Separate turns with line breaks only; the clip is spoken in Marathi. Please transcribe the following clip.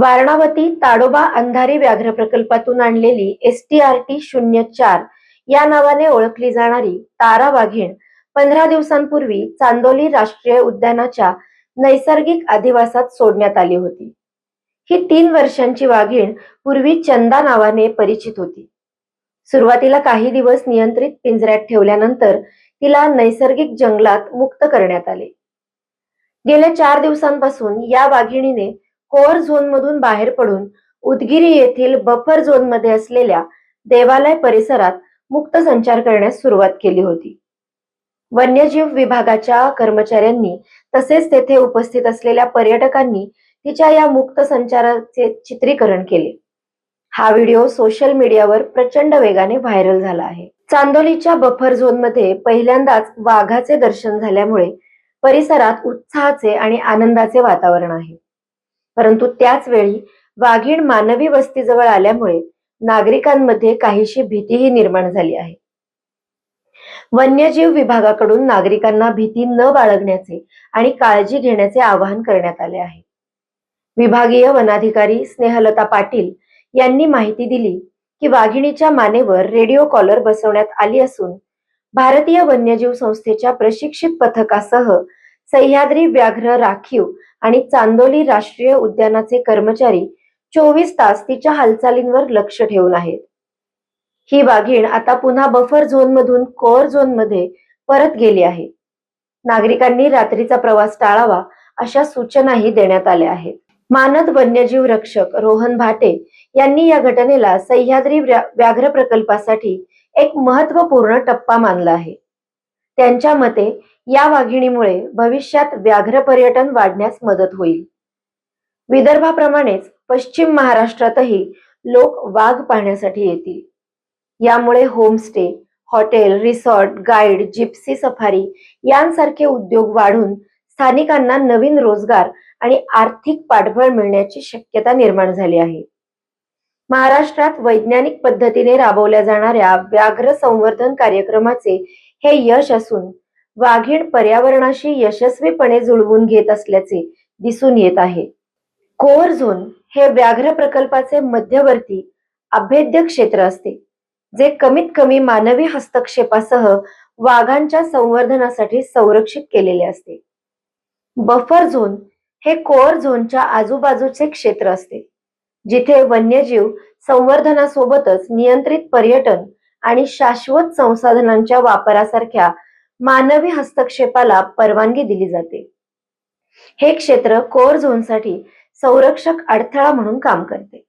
वारणावती ताडोबा अंधारी व्याघ्र प्रकल्पातून आणलेली एस टी आर टी शून्य चार या नावाने ओळखली जाणारी तारा वाघीण पंधरा दिवसांपूर्वी चांदोली राष्ट्रीय उद्यानाच्या नैसर्गिक अधिवासात सोडण्यात आली होती. ही तीन वर्षांची वाघीण पूर्वी चंदा नावाने परिचित होती. सुरुवातीला काही दिवस नियंत्रित पिंजऱ्यात ठेवल्यानंतर तिला नैसर्गिक जंगलात मुक्त करण्यात आले. गेल्या चार दिवसांपासून या वाघिणीने कोअर झोन मधून बाहेर पडून उदगिरी येथील बफर झोनमध्ये असलेल्या देवालय परिसरात मुक्त संचार करण्यास सुरुवात केली होती. वन्यजीव विभागाच्या कर्मचाऱ्यांनी तसेच तेथे उपस्थित असलेल्या पर्यटकांनी तिच्या या मुक्त संचाराचे चित्रीकरण केले. हा व्हिडिओ सोशल मीडियावर प्रचंड वेगाने व्हायरल झाला आहे. चांदोलीच्या बफर झोनमध्ये पहिल्यांदाच वाघाचे दर्शन झाल्यामुळे परिसरात उत्साहाचे आणि आनंदाचे वातावरण आहे. परंतु त्याच वेळी वाघीण मानवी वस्तीजवळ आल्यामुळे नागरिकांमध्ये काहीशी भीतीही निर्माण झाली आहे. वन्यजीव विभागाकडून नागरिकांना भीती न बाळगण्याचे आणि काळजी घेण्याचे आवाहन करण्यात आले आहे. विभागीय वनाधिकारी स्नेहलता पाटील यांनी माहिती दिली की वाघिणीच्या मानेवर रेडिओ कॉलर बसवण्यात आली असून भारतीय वन्यजीव संस्थेच्या प्रशिक्षित पथकासह सह्याद्री व्याघ्र राखीव आणि चांदोली राष्ट्रीय उद्यानाचे कर्मचारी चोवीस तास तिच्या हालचालींवर लक्ष ठेवून आहेत. ही वाघीण आता पुन्हा बफर झोन मधून कोअर झोनमध्ये परत गेली आहे. नागरिकांनी रात्रीचा प्रवास टाळावा अशा सूचनाही देण्यात आल्या आहेत. मानद वन्यजीव रक्षक रोहन भाटे यांनी या घटनेला सह्याद्री व्याघ्र प्रकल्पासाठी एक महत्त्वपूर्ण टप्पा मानला आहे. त्यांच्या मते या वाघिणीमुळे भविष्यात व्याघ्र पर्यटन वाढण्यास मदत होईल. विदर्भाप्रमाणेच पश्चिम महाराष्ट्रातही लोक वाघ पाहण्यासाठी येतील. यामुळे homestay hotel resort guide gypsy safari यांसारखे उद्योग वाढून स्थानिकांना नवीन रोजगार आणि आर्थिक पाठबळ मिळण्याची शक्यता निर्माण झाली आहे. महाराष्ट्रात वैज्ञानिक पद्धतीने राबवल्या जाणाऱ्या व्याघ्र संवर्धन कार्यक्रमाचे हे यश असून वाघीण पर्यावरणाशी यशस्वीपणे जुळवून घेत असल्याचे दिसून येत आहे. कोअर झोन हे व्याघ्र प्रकल्पाचे मध्यवर्ती अभेद्य क्षेत्र असते जे कमीत कमी मानवी हस्तक्षेपासह वाघांच्या संवर्धनासाठी संरक्षित केलेले असते. बफर झोन हे कोअर झोनच्या आजूबाजूचे क्षेत्र असते जिथे वन्यजीव संवर्धनासोबतच नियंत्रित पर्यटन आणि शाश्वत संसाधनांच्या वापरासारख्या मानवी हस्तक्षेपाला परवानगी दिली जाते. हे क्षेत्र कोर झोनसाठी संरक्षक अडथळा म्हणून काम करते.